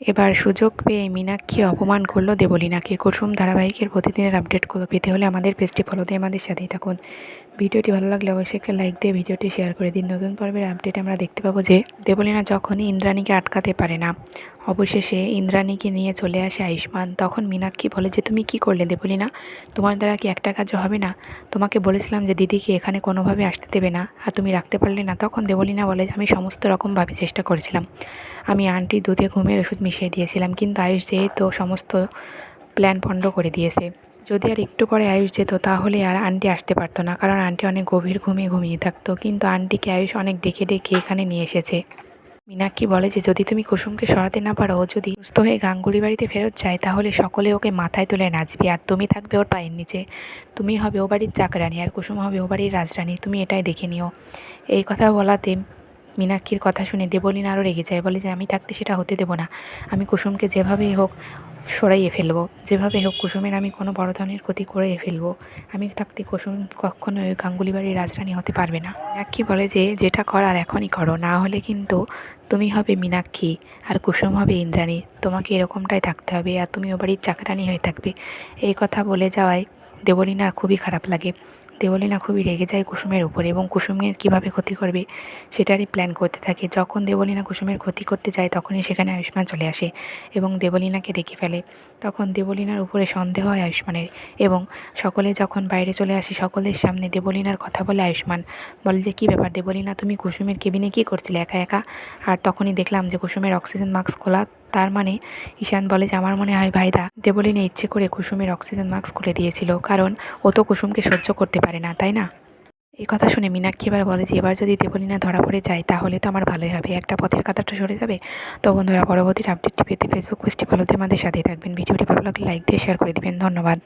এবার সুযোগ পেয়ে মীনাক্ষী অপমান করল দেবলীনাকে। কুসুম ধারাবাহিকের প্রতিদিনের আপডেটগুলো পেতে হলে আমাদের পেজটি ফলো দিয়ে আমাদের সাথেই থাকুন। ভিডিওটি ভালো লাগলে অবশ্যই একটা লাইক দিয়ে ভিডিওটি শেয়ার করে দিন। নতুন পর্বের আপডেট আমরা দেখতে পাবো যে দেবলীনা যখনই ইন্দ্রাণীকে আটকাতে পারে না, অবশেষে ইন্দ্রাণীকে নিয়ে চলে আসে আয়ুষ্মান। তখন মীনাক্ষী বলে যে, তুমি কি করলে দেবলীনা? তোমার দ্বারা কি একটা কাজও হবে না? তোমাকে বলেছিলাম যে দিদিকে এখানে কোনোভাবে আসতে দেবে না, আর তুমি রাখতে পারলে না। তখন দেবলীনা বলে, আমি সমস্ত রকমভাবে চেষ্টা করেছিলাম। আমি আন্টির দুধে ঘুমের ওষুধ মিশিয়ে দিয়েছিলাম, কিন্তু আয়ুষ যেহেতু সমস্ত প্ল্যান পণ্ড করে দিয়েছে যদি আর একটু করে আয়ুষ যেত, তাহলে আর আন্টি আসতে পারতো না। কারণ আন্টি অনেক গভীর ঘুমিয়ে ঘুমিয়ে থাকতো। কিন্তু আন্টিকে আয়ুষ অনেক ডেকে ডেকে এখানে নিয়ে এসেছে। মীনাক্ষী বলে যে, যদি তুমি কুসুমকে সরাতে না পারো যদি সুস্থ হয়ে গাঙ্গুলি বাড়িতে ফেরত যায়, তাহলে সকলে ওকে মাথায় তুলে নাচবে। আর তুমি থাকবে ওর পায়ের নিচে। তুমি হবে ও বাড়ির চাকরানি, আর কুসুম হবে ও বাড়ির রাজরানী। তুমি এটাই দেখে নিও। এই কথা বলাতে মীনাক্ষীর কথা শুনে দেবলীন আরও রেগে যায়, বলে যে আমি থাকতে সেটা হতে দেবো না। আমি কুসুমকে যেভাবেই হোক সরাইয়ে ফেলব, যেভাবে হোক কুসুমের আমি কোনো বড় ধরনের ক্ষতি করে ফেলব। আমি থাকতে কুসুম কখনো ওই গাঙ্গুলি বাড়ির রাজরানী হতে পারবে না। মীনাক্ষী বলে যে, যেটা করার এখনই করো, না হলে কিন্তু তুমি হবে মীনাক্ষী আর কুসুম হবে ইন্দ্রাণী। তোমাকে এরকমটাই থাকতে হবে আর তুমি ও বাড়ির চাকরানি হয়ে থাকবে। এই কথা বলে যাওয়ায় দেবলীনার খুবই খারাপ লাগে। দেবলীনা খুবই রেগে যায় কুসুমের উপরে এবং কুসুমের কীভাবে ক্ষতি করবে সেটারই প্ল্যান করতে থাকে। যখন দেবলীনা কুসুমের ক্ষতি করতে যায়, তখনই সেখানে আয়ুষ্মান চলে আসে এবং দেবলীনাকে দেখে ফেলে। তখন দেবলীনার উপরে সন্দেহ হয় আয়ুষ্মানের এবং সকলে যখন বাইরে চলে আসে, সকলের সামনে দেবলীনার কথা বলে আয়ুষ্মান, বলে যে, কী ব্যাপার দেবলীনা তুমি কুসুমের কেবিনে কী করছিলে? একা একা? আর তখনই দেখলাম যে, কুসুমের অক্সিজেন মাস্ক খোলা তার মানে ঈশান বলে যে আমার মনে হয় ভাইদা, দেবলিনে ইচ্ছে করে কুসুমের অক্সিজেন মাস্ক খুলে দিয়েছিল, কারণ ও তো কুসুমকে সহ্য করতে পারে না, তাই না? এই কথা শুনে মীনাক্ষী এবার বলে যে, এবার যদি দেবলিনা ধরা পড়ে যায়, তাহলে তো আমার ভালোই হবে। একটা পথের কাতারটা সরে যাবে? তো বন্ধুরা পরবর্তী আপডেটটি পেতে ফেসবুক পেজটি ফলোতে আমাদের সাথেই থাকবেন। ভিডিওটি ভালো লাগলে লাইক দিয়ে শেয়ার করে দেবেন। ধন্যবাদ।